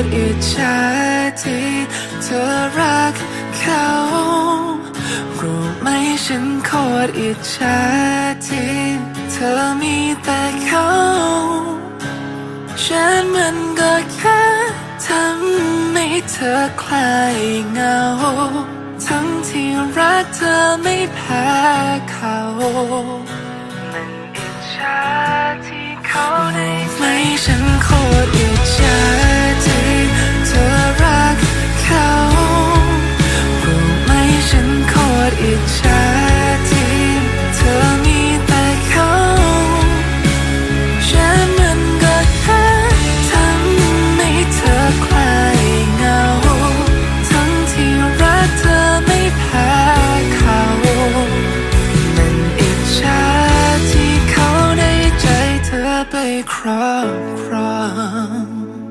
นโคตรอิจฉาที่เธอรักเขารู้ไหมฉันโคตรอิจฉาที่เธอมีแต่เขาฉันมันก็แค่ทำให้เธอคลายเหงา ทั้งที่รักเธอไม่แพ้เขามันอิจฉาที่เขาได้ไหมฉันโคตรอิจฉา may crumb, crumb.